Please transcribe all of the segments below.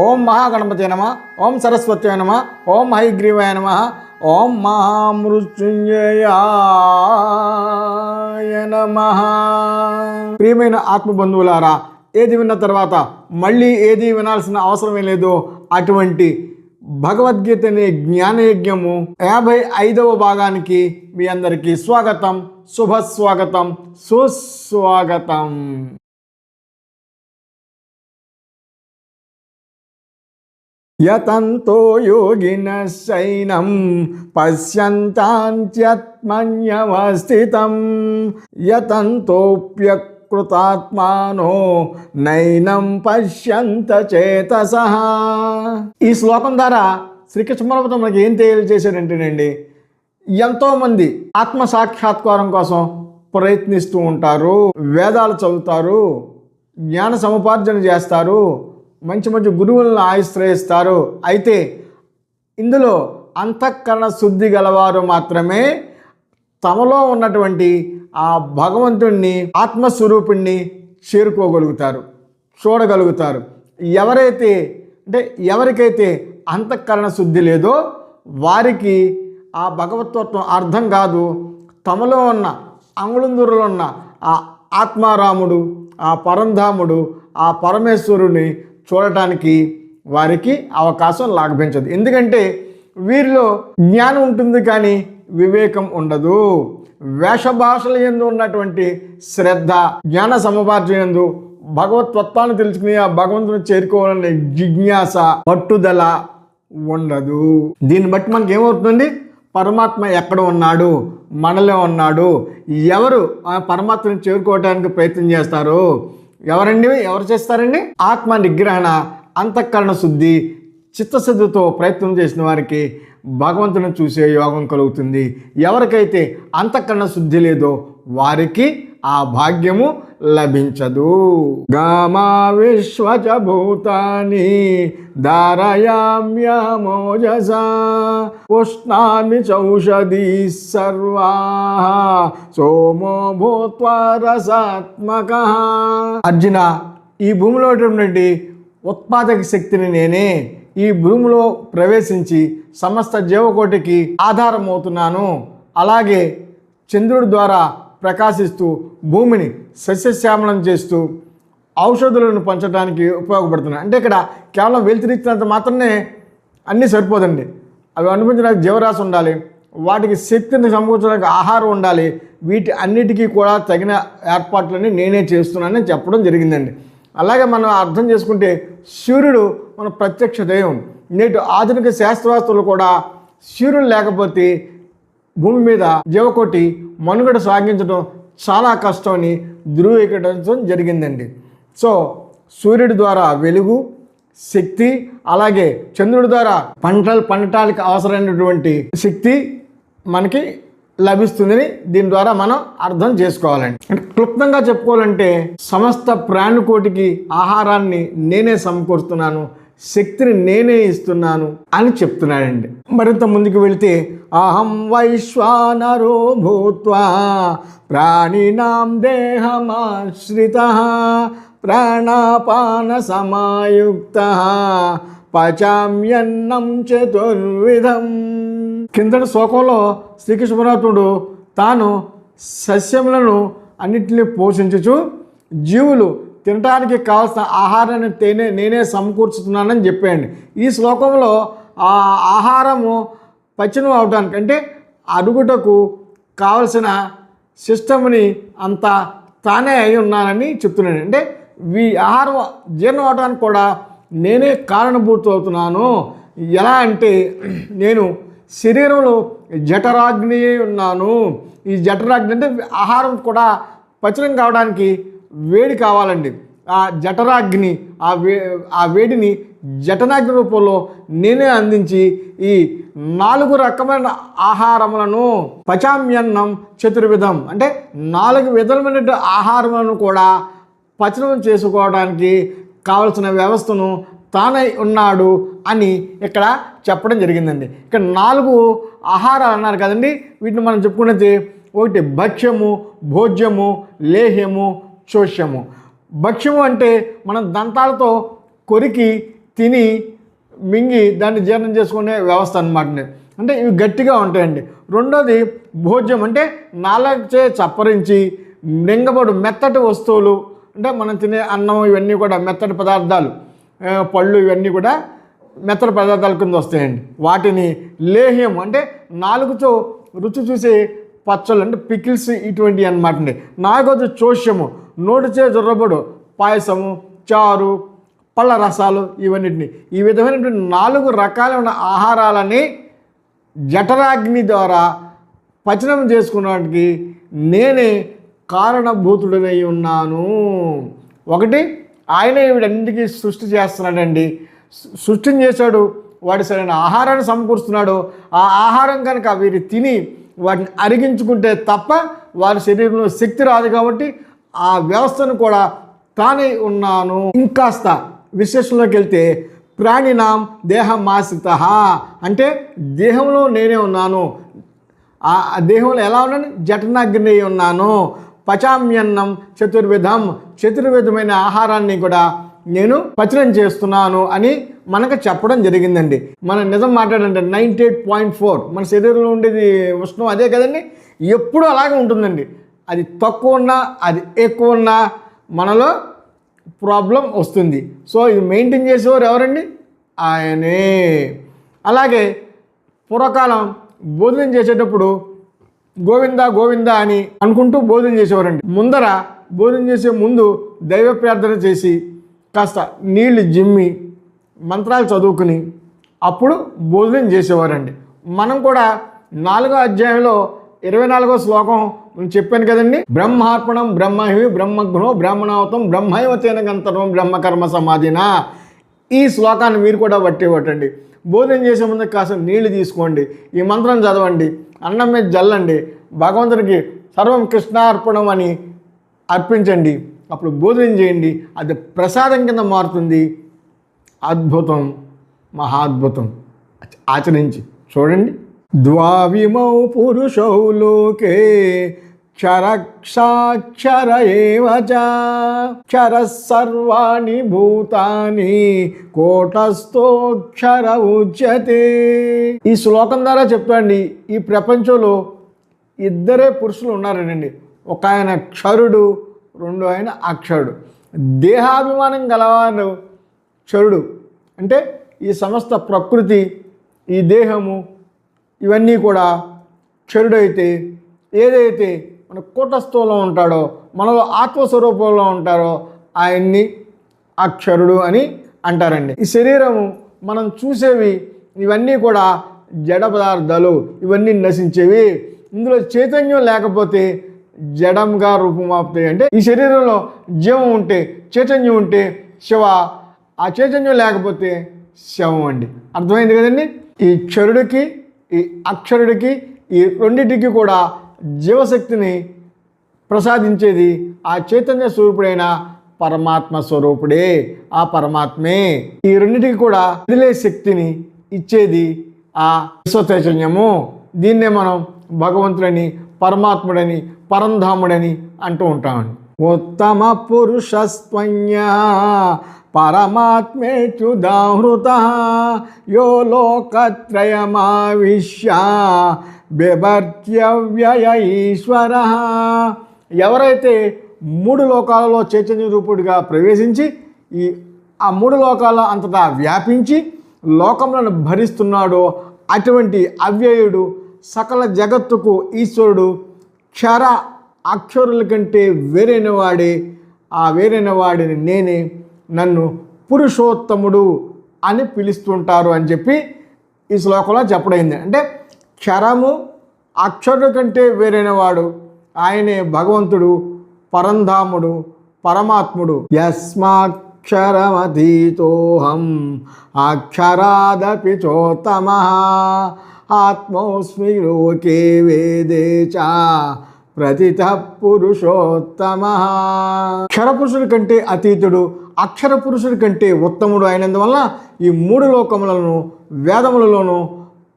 ఓం మహాగణపతి నమ ఓం సరస్వతి నమ ఓం హైగ్రీవాయ నమ ఓం మహామృత్యుంజయాయ నమ. ప్రియమైన ఆత్మబంధువులారా ఏది విన్న తర్వాత మళ్ళీ ఏది వినాల్సిన అవసరమే లేదు. అటువంటి భగవద్గీత అనే జ్ఞానయజ్ఞము యాభై ఐదవ భాగానికి మీ అందరికీ స్వాగతం శుభ స్వాగతం సుస్వాగతం. యతంతో యోగిన శైనం పశ్యంతాంత్యత్మన్యవస్థితం. యతంతోప్యకృతాత్మానో నైనం పశ్యంత చేతస. ఈ శ్లోకం ద్వారా శ్రీకృష్ణ పర్వతం మనకి ఏం తెలియజేశాడంటేనండి ఎంతోమంది ఆత్మ సాక్షాత్కారం కోసం ప్రయత్నిస్తూ ఉంటారు వేదాలు చదువుతారు జ్ఞాన సముపార్జన చేస్తారు మంచి మంచి గురువులను ఆశ్రయిస్తారు. అయితే ఇందులో అంతఃకరణ శుద్ధి గలవారు మాత్రమే తమలో ఉన్నటువంటి ఆ భగవంతుణ్ణి ఆత్మస్వరూపుణ్ణి చేరుకోగలుగుతారు చూడగలుగుతారు. ఎవరైతే అంటే ఎవరికైతే అంతఃకరణ శుద్ధి లేదో వారికి ఆ భగవతత్వం అర్థం కాదు. తమలో ఉన్న అంగుళందూరులో ఉన్న ఆ ఆత్మారాముడు ఆ పరంధాముడు ఆ పరమేశ్వరుని చూడటానికి వారికి అవకాశం లాభించదు. ఎందుకంటే వీరిలో జ్ఞానం ఉంటుంది కానీ వివేకం ఉండదు. వేషభాషల ఎందు ఉన్నటువంటి శ్రద్ధ జ్ఞాన సముపార్జన ఎందు భగవత్వత్వాన్ని తెలుసుకుని ఆ భగవంతుని చేరుకోవాలనే జిజ్ఞాస పట్టుదల ఉండదు. దీన్ని బట్టి మనకి ఏమవుతుందండి? పరమాత్మ ఎక్కడ ఉన్నాడు? మనలో ఉన్నాడు. ఎవరు ఆ పరమాత్మని చేరుకోవడానికి ప్రయత్నం చేస్తారు ఎవరండి? ఎవరు చేస్తారండి? ఆత్మ నిగ్రహణ అంతఃకరణ శుద్ధి చిత్తశుద్ధితో ప్రయత్నం చేసిన వారికి భగవంతుని చూసే యోగం కలుగుతుంది. ఎవరికైతే అంతఃకరణ శుద్ధి లేదో వారికి ఆ భాగ్యము లభించదు. గామా విశ్వచ భూతాని ధారయామ్యమోజస ఉష్ణామి చౌషధీ సర్వా సోమో భూత్వా రసాత్మక. అర్జున ఈ భూమిలో ఉన్నటువంటి ఉత్పాదక శక్తిని నేనే ఈ భూమిలో ప్రవేశించి సమస్త జీవకోటికి ఆధారమవుతున్నాను. అలాగే చంద్రుడి ద్వారా ప్రకాశిస్తూ భూమిని సస్యశ్యామలం చేస్తూ ఔషధులను పంచడానికి ఉపయోగపడుతున్నాయి. అంటే ఇక్కడ కేవలం వెలుతురిచ్చినంత మాత్రమే అన్నీ సరిపోదండి. అవి అనుభవించడానికి జీవరాశి ఉండాలి. వాటికి శక్తిని సమకూర్చడానికి ఆహారం ఉండాలి. వీటి అన్నిటికీ కూడా తగిన ఏర్పాట్లని నేనే చేస్తున్నానని చెప్పడం జరిగిందండి. అలాగే మనం అర్థం చేసుకుంటే సూర్యుడు మన ప్రత్యక్ష దైవం. నేటి ఆధునిక శాస్త్రవేత్తలు కూడా సూర్యుడు లేకపోతే భూమి మీద జీవకోటి మనుగడ సాగించడం చాలా కష్టమని ధృవీకరించడం జరిగిందండి. సో సూర్యుడి ద్వారా వెలుగు శక్తి అలాగే చంద్రుడి ద్వారా పంటలు పండటానికి అవసరమైనటువంటి శక్తి మనకి లభిస్తుందని దీని ద్వారా మనం అర్థం చేసుకోవాలండి. అంటే క్లుప్తంగా చెప్పుకోవాలంటే సమస్త ప్రాణికోటికి ఆహారాన్ని నేనే సమకూరుస్తున్నాను శక్తిని నేనే ఇస్తున్నాను అని చెప్తున్నాడండి. మరింత ముందుకు వెళితే అహం వైశ్వానరో భూత్వా ప్రాణినాం దేహమాశ్రిత ప్రాణాపాన సమాయుక్త పచామ్యన్నం చతుర్విధం కిందటి శ్లోకంలో శ్రీకృష్ణ పరమాత్ముడు తాను సస్యములను అన్నిటిని పోషించుచు జీవులు తినడానికి కావాల్సిన ఆహారాన్ని తేనే నేనే సమకూర్చుతున్నానని చెప్పాడు. ఈ శ్లోకంలో ఆ ఆహారము పచ్చనం అవడానికి. అంటే అడుగుటకు కావలసిన సిస్టమ్ని అంత తానే అయి ఉన్నానని చెప్తున్నాడు. అంటే ఈ ఆహారం జీర్ణం అవడానికి కూడా నేనే కారణభూతం అవుతున్నాను. ఎలా అంటే నేను శరీరంలో జఠరాగ్ని ఉన్నాను. ఈ జఠరాగ్ని అంటే ఆహారం కూడా పచనం కావడానికి వేడి కావాలండి. ఆ జఠరాగ్ని ఆ వే ఆ వేడిని జఠనాగ్ని రూపంలో నేనే అందించి ఈ నాలుగు రకమైన ఆహారములను పచామ్యన్నం చతుర్విధం అంటే నాలుగు విధమైన ఆహారములను కూడా పచనం చేసుకోవడానికి కావలసిన వ్యవస్థను తానై ఉన్నాడు అని ఇక్కడ చెప్పడం జరిగిందండి. ఇక్కడ నాలుగు ఆహారాలు అన్నారు కదండి. వీటిని మనం చెప్పుకున్నది ఒకటి భక్ష్యము భోజ్యము లేహ్యము చోష్యము భక్ష్యము అంటే మనం దంతాలతో కొరికి తిని మింగి దాన్ని జీర్ణం చేసుకునే వ్యవస్థ అనమాట అంటే ఇవి గట్టిగా ఉంటాయండి. రెండోది భోజ్యం అంటే నాలుగచే చప్పరించి మింగబడు మెత్తటి వస్తువులు అంటే మనం తినే అన్నం ఇవన్నీ కూడా మెత్తటి పదార్థాలు పళ్ళు ఇవన్నీ కూడా మెత్తటి పదార్థాల కింద వస్తాయండి. వాటిని లేహ్యం అంటే నాలుగుతో రుచి చూసే పచ్చళ్ళు అంటే పికిల్స్ ఇటువంటివి అనమాట అండి. నాలుగోది చోష్యము నోటిచే జొర్రబడు పాయసము చారు పళ్ళ రసాలు ఇవన్నిటిని. ఈ విధమైనటువంటి నాలుగు రకాలైన ఆహారాలని జఠరాగ్ని ద్వారా పచనం చేసుకున్నాటికి నేనే కారణభూతుడనై ఉన్నాను. ఒకటి ఆయన వీడన్నిటికీ సృష్టి చేస్తున్నాడండి. సృష్టిని చేశాడు వాడి సరైన ఆహారాన్ని సమకూరుస్తున్నాడు. ఆ ఆహారం కనుక వీరు తిని వాటిని అరిగించుకుంటే తప్ప వారి శరీరంలో శక్తి రాదు కాబట్టి ఆ వ్యవస్థను కూడా తానే ఉన్నాను. ఇంకాస్త విశేషంలోకి వెళ్తే ప్రాణినాం దేహమాశ్రిత. అంటే దేహంలో నేనే ఉన్నాను. ఆ దేహంలో ఎలా ఉన్నాను? జఠనాగ్ని ఉన్నాను. పచామ్యన్నం చతుర్విధం చతుర్విధమైన ఆహారాన్ని కూడా నేను పచనం చేస్తున్నాను అని మనకు చెప్పడం జరిగిందండి. మనం నిజం మాట్లాడంటే నైంటీ ఎయిట్ పాయింట్ ఫోర్ మన శరీరంలో ఉండేది ఉష్ణం అదే కదండి? ఎప్పుడు అలాగే ఉంటుందండి. అది తక్కువ ఉన్నా అది ఎక్కువ ఉన్నా మనలో ప్రాబ్లం వస్తుంది. సో ఇది మెయింటైన్ చేసేవారు ఎవరండి? ఆయనే. అలాగే పూర్వకాలం భోజనం చేసేటప్పుడు గోవింద గోవింద అని అనుకుంటూ భోజనం చేసేవారండి. ముందర భోజనం చేసే ముందు దైవ ప్రార్థన చేసి కాస్త నీళ్ళు జిమ్మి మంత్రాలు చదువుకుని అప్పుడు భోజనం చేసేవారండి. మనం కూడా నాలుగో అధ్యాయంలో ఇరవై నాలుగో శ్లోకం నేను చెప్పాను కదండి. బ్రహ్మార్పణం బ్రహ్మహి బ్రహ్మగ్నో బ్రహ్మణావతం బ్రహ్మైవతేన గంతరం బ్రహ్మకర్మ సమాధిన. ఈ శ్లోకాన్ని మీరు కూడా పట్టేవటండి భోజనం చేసే ముందు కాస్త నీళ్ళు తీసుకోండి. ఈ మంత్రం చదవండి. అన్నం మీద జల్లండి. భగవంతుడికి సర్వం కృష్ణార్పణం అని అర్పించండి. అప్పుడు భోజనం చేయండి. అది ప్రసాదం కింద మారుతుంది. అద్భుతం. మహాద్భుతం. ఆచరించి చూడండి. ద్వావిమౌ పురుషౌ లోకే క్షరక్షాక్షర ఏవ క్షర సర్వాణి భూతాని కోటస్థోక్షర ఉచ్యతే. ఈ శ్లోకం ద్వారా చెప్పండి ఈ ప్రపంచంలో ఇద్దరే పురుషులు ఉన్నారనండి. ఒక ఆయన క్షరుడు రెండు ఆయన అక్షరుడు. దేహాభిమానం గలవారు క్షరుడు. అంటే ఈ సమస్త ప్రకృతి ఈ దేహము ఇవన్నీ కూడా క్షరుడైతే ఏదైతే మన కూటస్థంలో ఉంటాడో మనలో ఆత్మస్వరూపంలో ఉంటారో ఆయన్ని అక్షరుడు అని అంటారండి. ఈ శరీరము మనం చూసేవి ఇవన్నీ కూడా జడ పదార్థాలు ఇవన్నీ నశించేవి. ఇందులో చైతన్యం లేకపోతే జడంగా రూపమాపుతాయి. అంటే ఈ శరీరంలో జీవం ఉంటే చైతన్యం ఉంటే శివ ఆ చైతన్యం లేకపోతే శవం అండి. అర్థమైంది కదండి? ఈ చరుడికి ఈ అక్షరుడికి ఈ రెండింటికి కూడా జీవశక్తిని ప్రసాదించేది ఆ చైతన్య స్వరూపుడైన పరమాత్మ స్వరూపుడే ఆ పరమాత్మే. ఈ రెండింటికి కూడా వదిలే శక్తిని ఇచ్చేది ఆ విశ్వ చైతన్యము దీన్నే మనం భగవంతుడని పరమాత్ముడని పరంధాముడని అంటూ ఉంటామండి. ఉత్తమ పురుషస్త్వన్య పరమాత్మేచ్యుదాహృత యో లోకత్రయమావిశ్య బిభర్త్యవ్యయ ఈశ్వర ఎవరైతే మూడు లోకాలలో చైతన్య రూపుడిగా ప్రవేశించి ఈ ఆ మూడు లోకాల అంతటా వ్యాపించి లోకములను భరిస్తున్నాడో అటువంటి అవ్యయుడు సకల జగత్తుకు ఈశ్వరుడు క్షర అక్షరుల కంటే వేరైన వాడే ఆ వేరైన వాడిని నేనే నన్ను పురుషోత్తముడు అని పిలుస్తుంటారు అని చెప్పి ఈ శ్లోకంలో చెప్పడైంది అంటే క్షరము అక్షరుడు కంటే వేరైన వాడు ఆయనే భగవంతుడు పరంధాముడు పరమాత్ముడు. యస్మాక్షరమతీతోహం అక్షరాదపి చోత్తమ ఆత్మోస్మి లోకే వేదే చ ప్రతిత పురుషోత్తమ. క్షర పురుషుడి కంటే అతీతుడు అక్షర పురుషుడి కంటే ఉత్తముడు అయినందువల్ల ఈ మూడు లోకములను వేదములలోనూ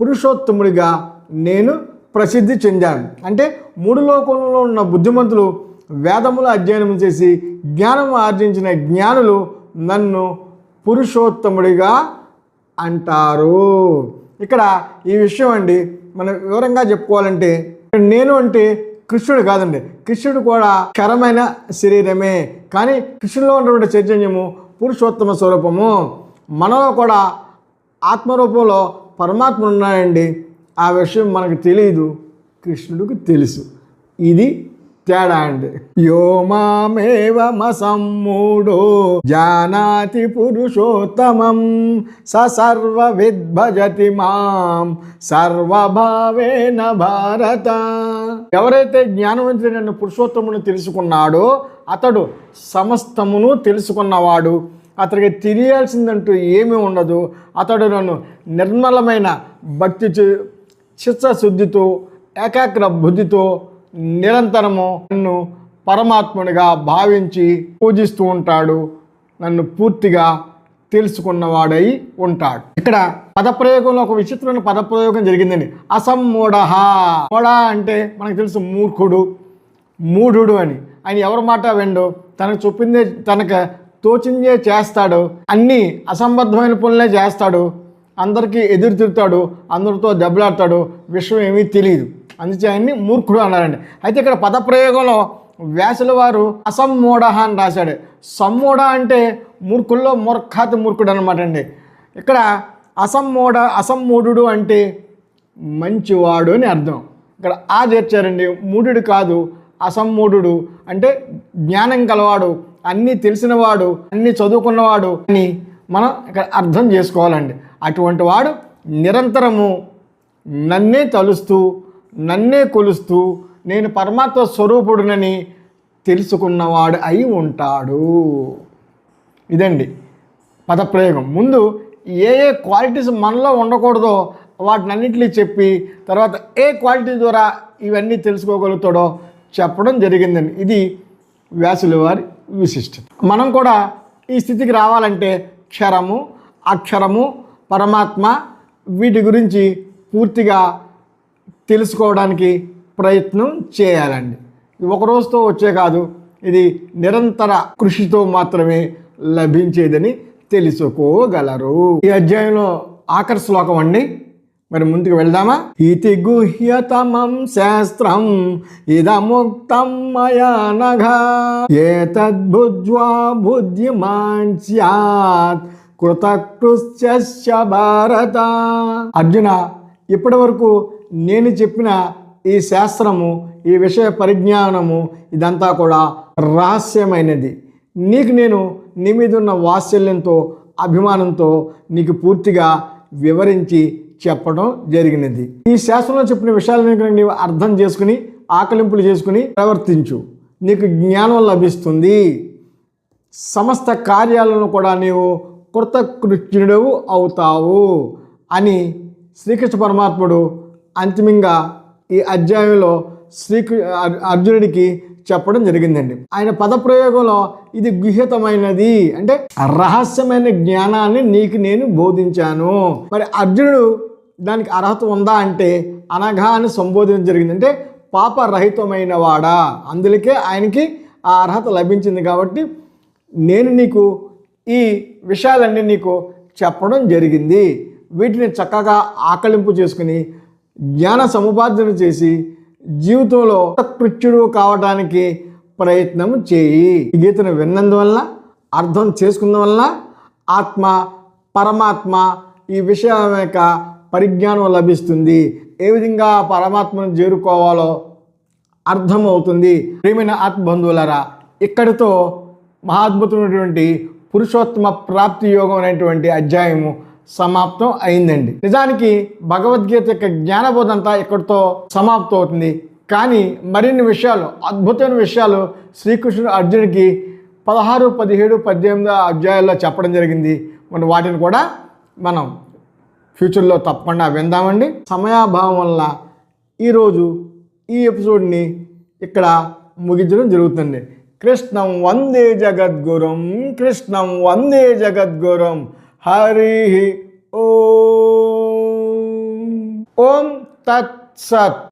పురుషోత్తముడిగా నేను ప్రసిద్ధి చెందాను. అంటే మూడు లోకంలో ఉన్న బుద్ధిమంతులు వేదములు అధ్యయనం చేసి జ్ఞానం ఆర్జించిన జ్ఞానులు నన్ను పురుషోత్తముడిగా అంటారు. ఇక్కడ ఈ విషయం అండి మనం వివరంగా చెప్పుకోవాలంటే నేను అంటే కృష్ణుడు కాదండి. కృష్ణుడు కూడా క్షరమైన శరీరమే. కానీ కృష్ణులో ఉన్నటువంటి చైతన్యము పురుషోత్తమ స్వరూపము. మనలో కూడా ఆత్మరూపంలో పరమాత్మ ఉన్నాయండి ఆ విషయం మనకు తెలియదు కృష్ణుడికి తెలుసు. ఇది తేడా అండి. యో మామేవమసమ్మూఢో జానాతి పురుషోత్తమం స సర్వ విద్భజతి మాం సర్వభావేన భారత. ఎవరైతే జ్ఞానవంతుడైన పురుషోత్తమును తెలుసుకున్నాడో అతడు సమస్తమును తెలుసుకున్నవాడు. అతడికి తెలియాల్సిందంటూ ఏమీ ఉండదు. అతడు నన్ను నిర్మలమైన భక్తి చిత్తశుద్ధితో ఏకాగ్ర బుద్ధితో నిరంతరము నన్ను పరమాత్మునిగా భావించి పూజిస్తూ ఉంటాడు. నన్ను పూర్తిగా తెలుసుకున్నవాడై ఉంటాడు. ఇక్కడ పదప్రయోగంలో ఒక విచిత్రమైన పదప్రయోగం జరిగిందండి. అసమ్మూఢ మూఢ అంటే మనకు తెలుసు మూర్ఖుడు మూఢుడు అని. ఆయన ఎవరి మాట వెండు? తనకు చూపిందే తనకు తోచిందే చేస్తాడు. అన్నీ అసంబద్ధమైన పనులే చేస్తాడు. అందరికీ ఎదురు తిరుగుతాడు. అందరితో దెబ్బలాడతాడు. విషయం ఏమీ తెలియదు అందుచే ఆయన్ని మూర్ఖుడు అన్నారండి. అయితే ఇక్కడ పదప్రయోగంలో వ్యాసుల వారు అసమ్మూఢ అని రాశాడు. సమ్మూఢ అంటే మూర్ఖుల్లో మూర్ఖాతి మూర్ఖుడు అనమాట అండి. ఇక్కడ అసమ్మూఢ అసమ్మూఢుడు అంటే మంచివాడు అని అర్థం. ఇక్కడ ఆ చేర్చారండి మూఢుడు కాదు అసమ్మూఢుడు అంటే జ్ఞానం కలవాడు అన్నీ తెలిసినవాడు అన్నీ చదువుకున్నవాడు అని మనం ఇక్కడ అర్థం చేసుకోవాలండి. అటువంటి వాడు నిరంతరము నన్నే తలుస్తూ నన్నే కొలుస్తూ నేను పరమాత్మ స్వరూపుడునని తెలుసుకున్నవాడు అయి ఉంటాడు. ఇదండి పదప్రయోగం. ముందు ఏ ఏ క్వాలిటీస్ మనలో ఉండకూడదో వాటిని అన్నింటినీ చెప్పి తర్వాత ఏ క్వాలిటీ ద్వారా ఇవన్నీ తెలుసుకోగలుగుతాడో చెప్పడం జరిగిందండి. ఇది వ్యాసుల వారి విశిష్టత. మనం కూడా ఈ స్థితికి రావాలంటే క్షరము అక్షరము పరమాత్మ వీటి గురించి పూర్తిగా తెలుసుకోవడానికి ప్రయత్నం చేయాలండి. ఒక రోజుతో వచ్చే కాదు ఇది నిరంతర కృషితో మాత్రమే లభించేదని తెలుసుకోగలరు. ఈ అధ్యాయంలో ఆఖరి శ్లోకం అండి. మరి ముందుకు వెళ్దామా? ఇతి గుహ్యతమం శాస్త్రం ఇదముక్తం మయా నఘ ఏతద్భుజ్వా బుద్ధిమాన్ స్యాత్ కృతకృత్య భారత. అర్జున ఇప్పటి వరకు నేను చెప్పిన ఈ శాస్త్రము ఈ విషయ పరిజ్ఞానము ఇదంతా కూడా రహస్యమైనది. నీకు నేను నీ మీద ఉన్న వాత్సల్యంతో అభిమానంతో నీకు పూర్తిగా వివరించి చెప్పడం జరిగినది. ఈ శాస్త్రంలో చెప్పిన విషయాలను నీవు అర్థం చేసుకుని ఆకలింపులు చేసుకుని ప్రవర్తించు. నీకు జ్ఞానం లభిస్తుంది. సమస్త కార్యాలను కూడా నీవు కృతకృత్యుడవు అవుతావు అని శ్రీకృష్ణ పరమాత్ముడు అంతిమంగా ఈ అధ్యాయంలో శ్రీకృ అర్జునుడికి చెప్పడం జరిగిందండి. ఆయన పదప్రయోగంలో ఇది గుహ్యతమైనది అంటే రహస్యమైన జ్ఞానాన్ని నీకు నేను బోధించాను. మరి అర్జునుడు దానికి అర్హత ఉందా అంటే అనఘా అని సంబోధించడం జరిగింది. అంటే పాపరహితమైన వాడా అందులకే ఆయనకి ఆ అర్హత లభించింది కాబట్టి నేను నీకు ఈ విషయాలన్నీ నీకు చెప్పడం జరిగింది. వీటిని చక్కగా ఆకలింపు చేసుకుని జ్ఞాన సముపార్జన చేసి జీవితంలో కృత్యుడు కావడానికి ప్రయత్నం చేయి. ఈ గీతను విన్నందువల్ల అర్థం చేసుకున్నందువల్ల ఆత్మ పరమాత్మ ఈ విషయం యొక్క పరిజ్ఞానం లభిస్తుంది. ఏ విధంగా పరమాత్మను చేరుకోవాలో అర్థమవుతుంది. ప్రియమైన ఆత్మబంధువులరా ఇక్కడితో మహాద్భుతమైనటువంటి పురుషోత్తమ ప్రాప్తి యోగం అనేటువంటి అధ్యాయము సమాప్తం అయిందండి. నిజానికి భగవద్గీత యొక్క జ్ఞానబోధ అంతా ఇక్కడితో సమాప్తం అవుతుంది. కానీ మరిన్ని విషయాలు అద్భుతమైన విషయాలు శ్రీకృష్ణుడు అర్జునుడికి పదహారు పదిహేడు పద్దెనిమిది అధ్యాయాల్లో చెప్పడం జరిగింది. మన వాటిని కూడా మనం ఫ్యూచర్లో తప్పకుండా విందామండి. సమయాభావం వల్ల ఈరోజు ఈ ఎపిసోడ్ని ఇక్కడ ముగించడం జరుగుతుంది కృష్ణం వందే జగద్గురం కృష్ణం వందే జగద్గురం. హరి ఓం. ఓం తత్సత్